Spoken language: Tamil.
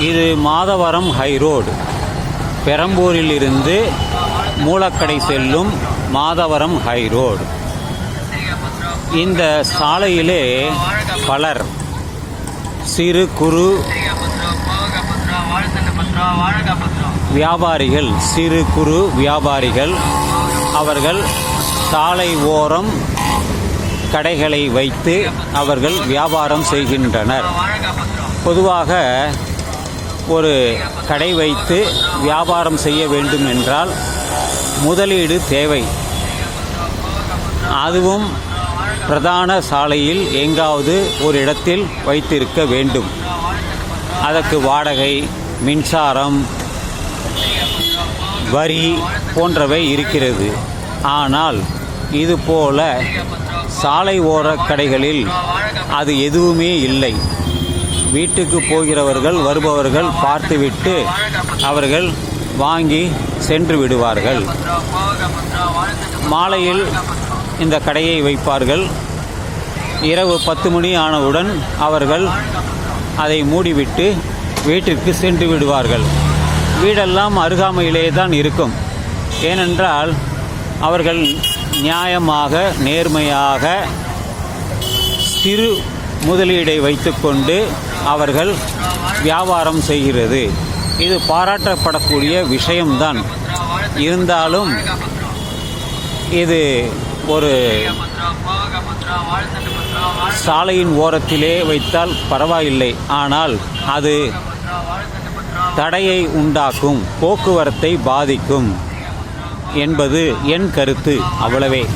இது மாதவரம் ஹைரோடு பெரம்பூரில் இருந்து மூலக்கடை செல்லும் மாதவரம் ஹைரோடு இந்த சாலையிலே பலர் சிறு குறு வியாபாரிகள் சிறு குறு வியாபாரிகள் அவர்கள் சாலை ஓரம் கடைகளை வைத்து அவர்கள் வியாபாரம் செய்கின்றனர். பொதுவாக ஒரு கடை வைத்து வியாபாரம் செய்ய வேண்டும் என்றால் முதலீடு தேவை. அதுவும் பிரதான சாலையில் எங்காவது ஒரு இடத்தில் வைத்திருக்க வேண்டும். அதற்கு வாடகை மின்சாரம் வரி போன்றவை இருக்கிறது. ஆனால் இதுபோல சாலை ஓர கடைகளில் அது எதுவுமே இல்லை. வீட்டுக்கு போகிறவர்கள் வருபவர்கள் பார்த்துவிட்டு அவர்கள் வாங்கி சென்று விடுவார்கள். மாலையில் இந்த கடையை வைப்பார்கள். இரவு பத்து மணி ஆனவுடன் அவர்கள் அதை மூடிவிட்டு வீட்டிற்கு சென்று விடுவார்கள். வீடெல்லாம் அருகாமையிலே தான் இருக்கும். ஏனென்றால் அவர்கள் நியாயமாக நேர்மையாக சிறு முதலீடை வைத்துக்கொண்டு அவர்கள் வியாபாரம் செய்கிறது. இது பாராட்டப்படக்கூடிய விஷயம்தான். இருந்தாலும் இது ஒரு சாலையின் ஓரத்திலே வைத்தால் பரவாயில்லை. ஆனால் அது தடையை உண்டாக்கும் போக்குவரத்தை பாதிக்கும் என்பது என் கருத்து. அவ்வளவே.